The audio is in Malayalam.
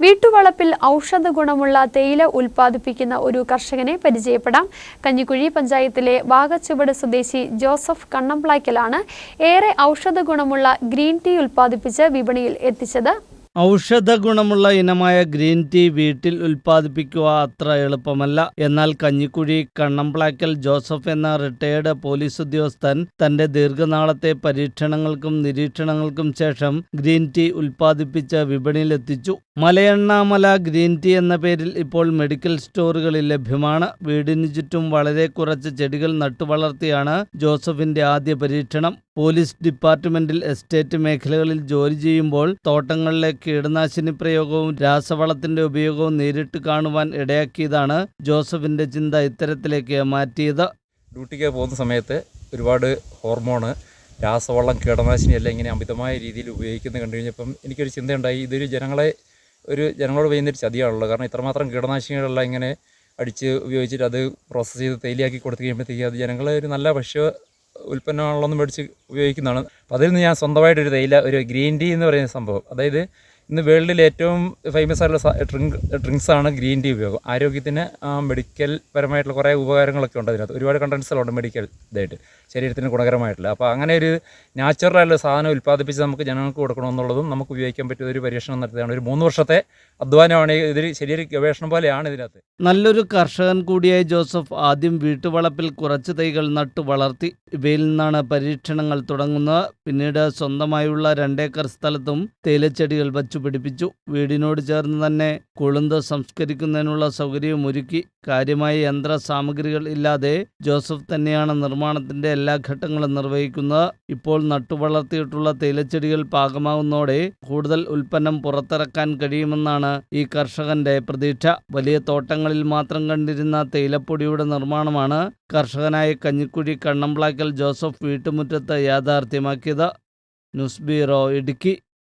വീട്ടുവളപ്പിൽ ഔഷധ ഗുണമുള്ള തേയില ഉൽപ്പാദിപ്പിക്കുന്ന ഒരു കർഷകനെ പരിചയപ്പെടാം. കഞ്ഞിക്കുഴി പഞ്ചായത്തിലെ വാഗച്ചുവട് സ്വദേശി ജോസഫ് കണ്ണംപ്ലായ്ക്കലാണ് ഏറെ ഔഷധ ഗുണമുള്ള ഗ്രീൻ ടീ ഉൽപ്പാദിപ്പിച്ച് വിപണിയിൽ എത്തിച്ചത്. ഔഷധ ഗുണമുള്ള ഇനമായ ഗ്രീൻ ടീ വീട്ടിൽ ഉൽപ്പാദിപ്പിക്കുക അത്ര എളുപ്പമല്ല. എന്നാൽ കഞ്ഞിക്കുഴി കണ്ണംപ്ലാക്കൽ ജോസഫ് എന്ന റിട്ടയേർഡ് പോലീസ് ഉദ്യോഗസ്ഥൻ തന്റെ ദീർഘനാളത്തെ പരീക്ഷണങ്ങൾക്കും നിരീക്ഷണങ്ങൾക്കും ശേഷം ഗ്രീൻ ടീ ഉൽപ്പാദിപ്പിച്ച് വിപണിയിലെത്തിച്ചു മലയണ്ണാമല ഗ്രീൻ ടീ എന്ന പേരിൽ ഇപ്പോൾ മെഡിക്കൽ സ്റ്റോറുകളിൽ ലഭ്യമാണ്. വീടിന് ചുറ്റും വളരെ കുറച്ച് ചെടികൾ നട്ടുവളർത്തിയാണ് ജോസഫിന്റെ ആദ്യ പരീക്ഷണം. പോലീസ് ഡിപ്പാർട്ട്മെന്റിൽ എസ്റ്റേറ്റ് മേഖലകളിൽ ജോലി ചെയ്യുമ്പോൾ തോട്ടങ്ങളിലെ കീടനാശിനി പ്രയോഗവും രാസവളത്തിന്റെ ഉപയോഗവും നേരിട്ട് കാണുവാൻ ഇടയാക്കിയതാണ് ജോസഫിന്റെ ചിന്ത ഇത്തരത്തിലേക്ക് മാറ്റിയത്. ഡ്യൂട്ടിക്ക് പോകുന്ന സമയത്ത് ഒരുപാട് ഹോർമോണ് രാസവളം കീടനാശിനി എല്ലാം ഇങ്ങനെ അമിതമായ രീതിയിൽ ഉപയോഗിക്കുന്നത് കണ്ടു കഴിഞ്ഞപ്പം എനിക്കൊരു ചിന്തയുണ്ടായി. ഇതൊരു ജനങ്ങളെ ഒരു ജനങ്ങളോട് ചെയ്യുന്നൊരു ചതിയാണല്ലോ കാരണം ഇത്രമാത്രം കീടനാശിനികളെല്ലാം ഇങ്ങനെ അടിച്ച് ഉപയോഗിച്ചിട്ട് അത് പ്രോസസ്സ് ചെയ്ത് തേയിലയാക്കി കൊടുത്തു കഴിയുമ്പോഴത്തേക്ക് അത് ജനങ്ങളെ ഒരു നല്ല ഭക്ഷ്യ ഉൽപ്പന്നമാണല്ലോ എന്ന് മേടിച്ച് ഉപയോഗിക്കുന്നതാണ്. അപ്പോൾ അതിൽ നിന്ന് ഞാൻ സ്വന്തമായിട്ടൊരു തേയില ഒരു ഗ്രീൻ ടീ എന്ന് പറയുന്ന സംഭവം. അതായത് ഇന്ന് വേൾഡിൽ ഏറ്റവും ഫേമസ് ആയിട്ടുള്ള ഡ്രിങ്ക് ഡ്രിങ്ക്സ് ആണ് ഗ്രീൻ ടീ ഉപയോഗം. ആരോഗ്യത്തിന് മെഡിക്കൽ പരമായിട്ടുള്ള കുറേ ഉപകാരങ്ങളൊക്കെ ഉണ്ട് അതിനകത്ത്. ഒരുപാട് കണ്ടൻസുകളുണ്ട് മെഡിക്കൽ ഇതായിട്ട്. ശരീരത്തിന് ഗുണകരമായിട്ടുള്ള. അപ്പോൾ അങ്ങനെ ഒരു നാച്ചുറലായിട്ടുള്ള സാധനം ഉൽപ്പാദിപ്പിച്ച് നമുക്ക് ജനങ്ങൾക്ക് കൊടുക്കണമെന്നുള്ളതും നമുക്ക് ഉപയോഗിക്കാൻ പറ്റിയ ഒരു പരീക്ഷണം നടത്തിയതാണ്. ഒരു മൂന്ന് വർഷത്തെ അധ്വാനമാണ് ഇതിൽ ശരീര ഗവേഷണം പോലെയാണ് ഇതിനകത്ത്. നല്ലൊരു കർഷകൻ കൂടിയായ ജോസഫ് ആദ്യം വീട്ടുവളപ്പിൽ കുറച്ച് തൈകൾ നട്ടു വളർത്തി ഇവയിൽ നിന്നാണ് പരീക്ഷണങ്ങൾ തുടങ്ങുന്നത്. പിന്നീട് സ്വന്തമായുള്ള രണ്ടേക്കർ സ്ഥലത്തും തേയിലച്ചെടികൾ വച്ചു. പിടിപ്പിച്ചു വീടിനോട് ചേർന്ന് തന്നെ കൊളുന്ത് സംസ്കരിക്കുന്നതിനുള്ള സൗകര്യവും ഒരുക്കി. കാര്യമായ യന്ത്ര സാമഗ്രികൾ ഇല്ലാതെ ജോസഫ് തന്നെയാണ് നിർമ്മാണത്തിന്റെ എല്ലാ ഘട്ടങ്ങളും നിർവഹിക്കുന്നത്. ഇപ്പോൾ നട്ടുവളർത്തിയിട്ടുള്ള തേയിലച്ചെടികൾ പാകമാകുന്നതോടെ കൂടുതൽ ഉൽപ്പന്നം പുറത്തിറക്കാൻ കഴിയുമെന്നാണ് ഈ കർഷകന്റെ പ്രതീക്ഷ. വലിയ തോട്ടങ്ങളിൽ മാത്രം കണ്ടിരുന്ന തേയിലപ്പൊടിയുടെ നിർമ്മാണമാണ് കർഷകനായ കഞ്ഞിക്കുഴി കണ്ണംപ്ലാക്കൽ ജോസഫ് വീട്ടുമുറ്റത്ത് യാഥാർത്ഥ്യമാക്കിയത്. News bureau Idukki.